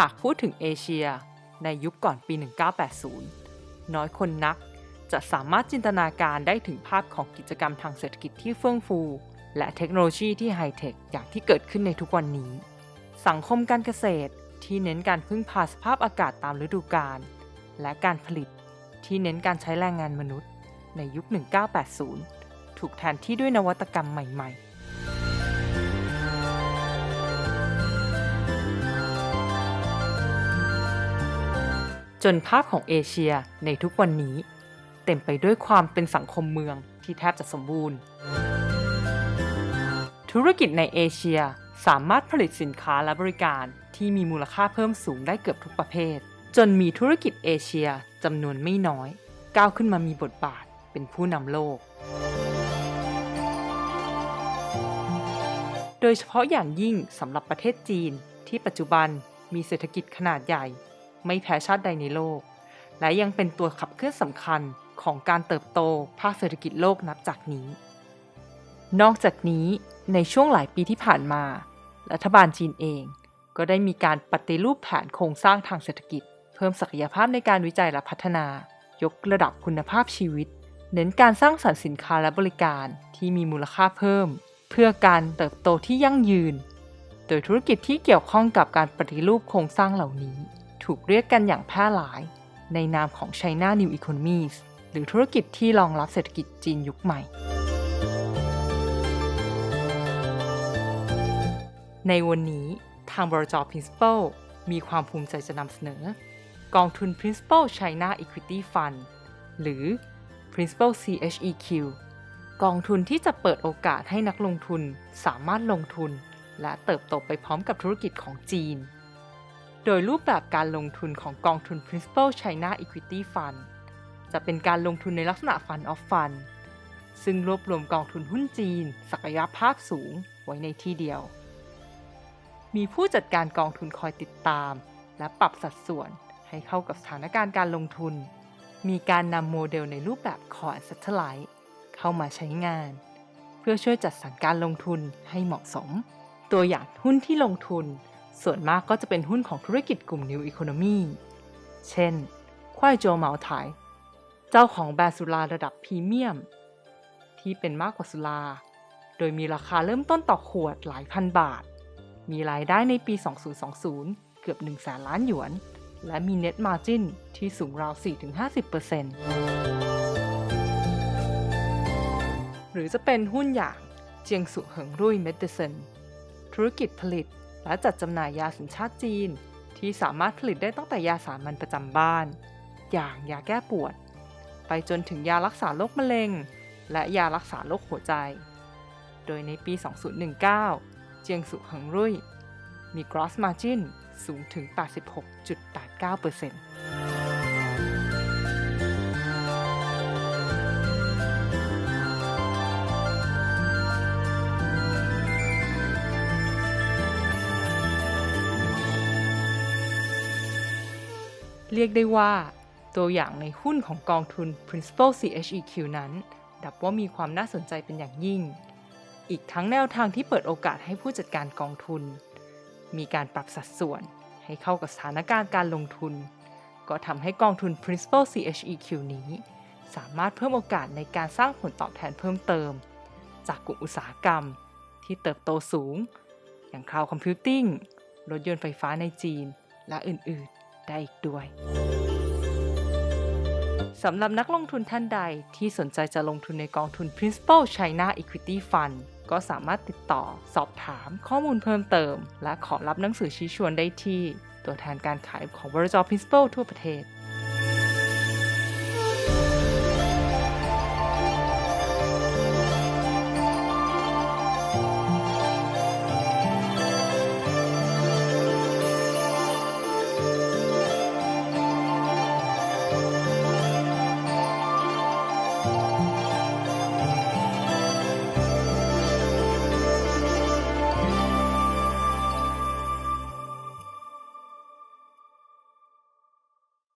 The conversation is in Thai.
หากพูดถึงเอเชีย ในยุคก่อนปี 1980 น้อยคนนักจะสามารถจินตนาการได้ถึงภาพของกิจกรรมทางเศรษฐกิจที่เฟื่องฟู และเทคโนโลยีที่ไฮเทคอย่างที่เกิดขึ้นในทุกวันนี้ สังคมการเกษตรที่เน้นการพึ่งพาสภาพอากาศตามฤดูกาลและการผลิตที่เน้นการใช้แรงงานมนุษย์ ในยุค 1980 ถูกแทนที่ด้วยนวัตกรรมใหม่ ๆ จนภาพของเอเชียในทุกวันนี้ เต็มไปด้วยความเป็นสังคมเมืองที่แทบจะสมบูรณ์ ธุรกิจในเอเชียสามารถผลิตสินค้าและบริการที่มีมูลค่าเพิ่มสูงได้เกือบทุกประเภท จนมีธุรกิจเอเชียจำนวนไม่น้อย ก้าวขึ้นมามีบทบาทเป็นผู้นำโลก โดยเฉพาะอย่างยิ่งสำหรับประเทศจีนที่ปัจจุบันมีเศรษฐกิจขนาดใหญ่ ไม่แพ้ชาติใดในโลก และยังเป็นตัวขับเคลื่อนสำคัญของการเติบโตภาคเศรษฐกิจโลกนับจากนี้ นอกจากนี้ในช่วงหลายปีที่ผ่านมา รัฐบาลจีนเอง ก็ได้มีการปฏิรูปแผนโครงสร้างทางเศรษฐกิจ เพิ่มศักยภาพในการวิจัยและพัฒนา ยกระดับคุณภาพชีวิต เน้นการสร้างสรรค์สินค้าและบริการที่มีมูลค่าเพิ่ม เพื่อการเติบโตที่ยั่งยืน โดยธุรกิจที่เกี่ยวข้องกับการปฏิรูปโครงสร้างเหล่านี้ ถูกเรียกกันอย่างแพร่หลาย ในนามของ China New Economies หรือธุรกิจที่รองรับเศรษฐกิจจีนยุคใหม่ ในวันนี้ทางบริจ Principal มีความภูมิใจจะนำเสนอ กองทุน Principal China Equity Fund หรือ Principal CHEQ กองทุนที่จะเปิดโอกาสให้นักลงทุนสามารถลงทุน และเติบโตไปพร้อมกับธุรกิจของจีน โดยรูปแบบการลงทุนของกองทุน Principal China Equity Fund จะเป็นการลงทุนในลักษณะ Fund of Fund ซึ่งรวบรวมกองทุนหุ้นจีน ศักยภาพสูงไว้ในที่เดียว มีผู้จัดการกองทุนคอยติดตาม และปรับสัดส่วนให้เข้ากับสถานการณ์การลงทุน มีการนำโมเดลในรูปแบบ Core Satellite เข้ามาใช้งาน เพื่อช่วยจัดสรรการลงทุนให้เหมาะสม ตัวอย่างหุ้นที่ลงทุน ส่วนมากก็จะเป็นหุ้นของธุรกิจกลุ่ม New Economy เช่น ควายโจเหมาไถเจ้าของแบรนด์สุราระดับพรีเมียม ที่เป็นมากกว่าสุรา โดยมีราคาเริ่มต้นต่อขวดหลายพันบาท มีรายได้ในปี 2020 เกือบ1แสนล้านหยวน และมี Net Margin ที่สูงราว 4-50%หรือจะเป็นหุ้นอย่างเจียงสุเหิงรุ่ยเมดิเซนธุรกิจผลิต และจัดจำหน่ายยาสัญชาติจีน ที่สามารถผลิตได้ตั้งแต่ยาสามัญประจำบ้าน อย่างยาแก้ปวด ไปจนถึงยารักษาโรคมะเร็ง และยารักษาโรคหัวใจ โดยในปี 2019 เจียงสุหังรุ่ยมี gross margin สูงถึง 86.89% เรียกได้ว่า ตัวอย่างในหุ้นของกองทุน Principal CHEQ นั้น ดับว่ามีความน่าสนใจเป็นอย่างยิ่ง อีกทั้งแนวทางที่เปิดโอกาสให้ผู้จัดการกองทุน มีการปรับสัดส่วนให้เข้ากับสถานการณ์การลงทุน ก็ทำให้กองทุน Principal CHEQ นี้ สามารถเพิ่มโอกาสในการสร้างผลตอบแทนเพิ่มเติม จากกลุ่มอุตสาหกรรม ที่เติบโตสูง อย่าง Cloud Computing รถยนต์ไฟฟ้าในจีนและอื่นๆ ได้อีกด้วยสำหรับนักลงทุนท่านใดที่สนใจจะลงทุนในกองทุน Principal China Equity Fund ก็สามารถติดต่อสอบถามข้อมูลเพิ่มเติม และขอรับหนังสือชี้ชวนได้ที่ ตัวแทนการขายของบริษัท Principal ทั่วประเทศ